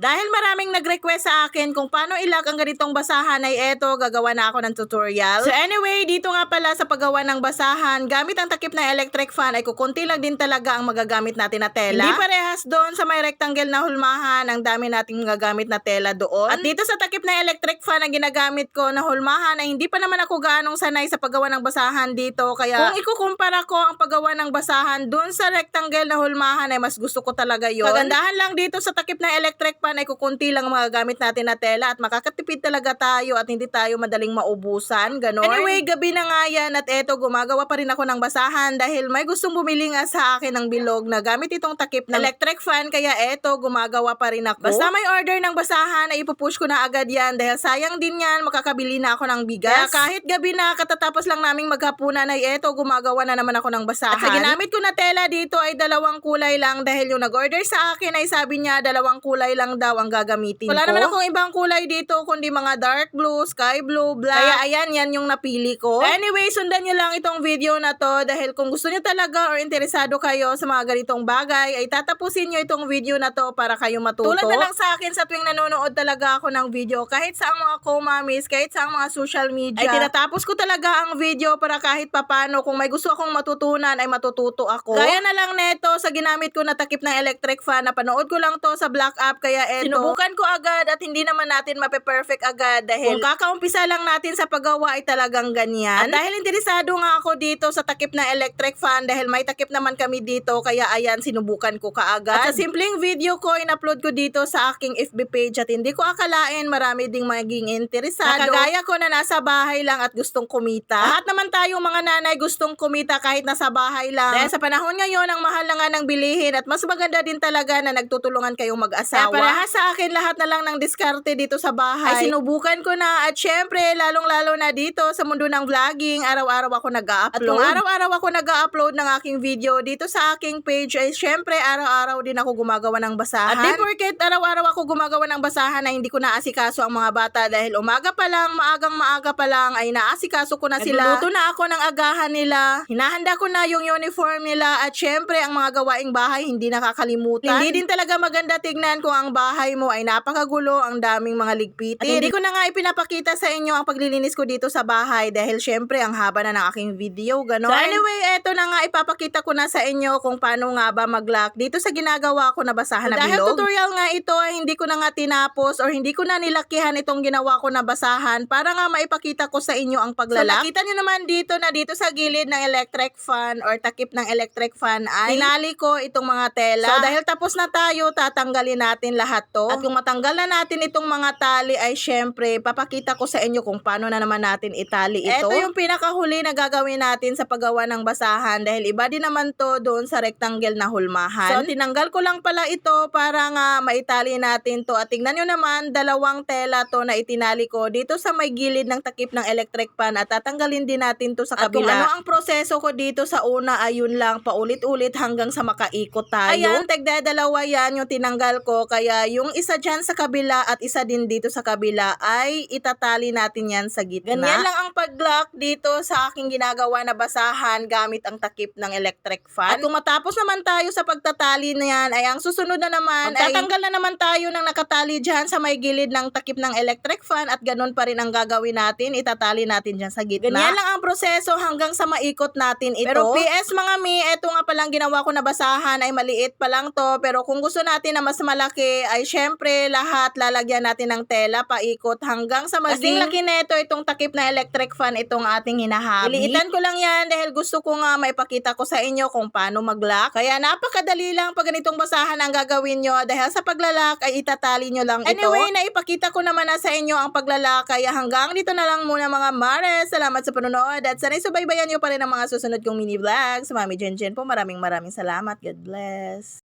Dahil maraming nag-request sa akin kung paano ilak ang ganitong basahan ay eto, gagawa na ako ng tutorial. So anyway, dito nga pala sa paggawa ng basahan, gamit ang takip ng electric fan ay kukunti lang din talaga ang magagamit natin na tela. Hindi parehas doon sa may rectangle na hulmahan, ang dami nating magagamit na tela doon. At dito sa takip ng electric fan na ginagamit ko na hulmahan ay hindi pa naman ako gaanong sanay sa paggawa ng basahan dito. Kaya kung ikukumpara ko ang paggawa ng basahan doon sa rectangle na hulmahan ay mas gusto ko talaga yon. Kagandahan lang dito sa takip ng electric fan ay kukunti lang ang magagamit natin na tela at makakatipid talaga tayo at hindi tayo madaling maubusan. Ganon. Anyway, gabi na nga yan at eto gumagawa pa rin ako ng basahan dahil may gustong bumili nga sa akin ng bilog na gamit itong takip ng electric fan kaya eto gumagawa pa rin ako. Basta may order ng basahan ay ipupush ko na agad yan dahil sayang din yan makakabili na ako ng bigas. Kaya kahit gabi na katatapos lang naming maghapunan ay eto gumagawa na naman ako ng basahan. At sa ginamit ko na tela dito ay dalawang kulay lang dahil yung nag-order sa akin ay sabi niya dalawang kulay lang daw ang gagamitin Wala ko. naman akong ibang kulay dito kundi mga dark blue, sky blue, black. Kaya ayan, yan yung napili ko. Anyway, sundan nyo lang itong video na to dahil kung gusto nyo talaga or interesado kayo sa mga ganitong bagay ay tatapusin nyo itong video na to para kayo matuto. Tulad na lang sa akin sa tuwing nanonood talaga ako ng video kahit sa mga co-mommies, kahit sa mga social media. Ay tinatapos ko talaga ang video para kahit papano kung may gusto akong matutunan ay matututo ako. Kaya na lang neto sa ginamit ko na takip ng electric fan na panood ko lang to sa Black App kaya eto. Sinubukan ko agad at hindi naman natin mape-perfect agad dahil kung kakaumpisa lang natin sa paggawa ay talagang ganyan. At dahil interesado nga ako dito sa takip ng electric fan dahil may takip naman kami dito kaya ayan sinubukan ko kaagad. At sa simpleng video ko in-upload ko dito sa aking FB page at hindi ko akalain marami ding maging interesado. Nakagaya ko na nasa bahay lang at gustong kumita. Lahat naman tayong mga nanay gustong kumita kahit nasa bahay lang. Dahil sa panahon ngayon ang mahal na nga ng bilihin at mas maganda din talaga na nagtutulungan kayong mag-asawa. Kaya parehas sa akin lahat na lang ng diskarte dito sa bahay. Ay sinubukan ko na at syempre lalong-lalo na dito sa mundo ng vlogging, araw-araw ako nag-upload. At kung araw-araw ako nag-upload ng aking video dito sa aking page ay syempre araw-araw din ako gumagawa ng basahan. At di porket araw-araw ako gumagawa ng basahan ay hindi ko naasikaso ang mga bata dahil umaga pa lang, maagang maaga pa lang ay naasikaso ko na sila. Nagluluto na ako ng agahan nila. Hinahanda ko na yung uniform nila at syempre ang mga gawaing bahay hindi nakakalimutan. Hindi din talaga maganda tignan kung ang bahay mo ay napakagulo, ang daming mga ligpitin. At hindi ko na nga ipinapakita sa inyo ang paglilinis ko dito sa bahay dahil syempre ang haba na ng aking video, gano'n. So anyway, eto na nga ipapakita ko na sa inyo kung paano nga ba mag-lock dito sa ginagawa ko na basahan na Dahil bilog. tutorial nga ito ay hindi ko na nga tinapos or hindi ko na nilakihan itong ginawa ko na basahan para nga maipakita ko sa inyo ang paglalak. So nakita nyo naman dito na dito sa gilid ng electric fan or takip ng electric fan ay tinali ko itong mga tela. So dahil tapos na tayo, tatanggalin natin lahat to. At kung matanggal na natin itong mga tali ay syempre papakita ko sa inyo kung paano na naman natin itali ito. Ito yung pinakahuli na gagawin natin sa paggawa ng basahan dahil iba din naman to doon sa rectangle na hulmahan. So tinanggal ko lang pala ito para nga maitali natin to. At tingnan nyo naman, dalawang tela to na itinali ko dito sa may gilid ng takip ng electric pan at tatanggalin din natin to sa At kung kabila. ano ang proseso ko dito sa una, ayun lang, paulit-ulit hanggang sa makaikot tayo. Ayan, tagdadalawa yan yung tinanggal ko. Kaya yung isa dyan sa kabila at isa din dito sa kabila ay itatali natin yan sa gitna. Ganyan lang ang pag-lock dito sa aking ginagawa na basahan gamit ang takip ng electric fan. At kung matapos naman tayo sa pagtatali na yan, ay ang susunod na naman ay tatanggal na naman tayo ng nakatali dyan sa may gilid ng takip ng electric fan at ganun pa rin ang gagawin natin. Itatali natin dyan sa gitna. Ganyan lang ang proseso hanggang sa maikot natin ito. Pero PS mga mi, eto nga palang ginawa ko na basahan ay maliit pa lang to. Pero kung gusto natin na mas malaki ay syempre lahat lalagyan natin ng tela paikot hanggang sa maging laki neto itong takip na electric fan itong ating hinahabi. Iliitan ko lang yan dahil gusto ko nga maipakita ko sa inyo kung paano mag-lock. Kaya napakadali lang pag ganitong basahan ang gagawin nyo dahil sa paglalak ay itatali nyo lang ito. Anyway, naipakita ko naman na sa inyo ang paglalak kaya hanggang dito na lang muna mga mares. Salamat sa panonood at sana'y subaybayan nyo pa rin ang mga susunod kong mini vlogs. Mami Jen Jen po, maraming maraming salamat. God bless.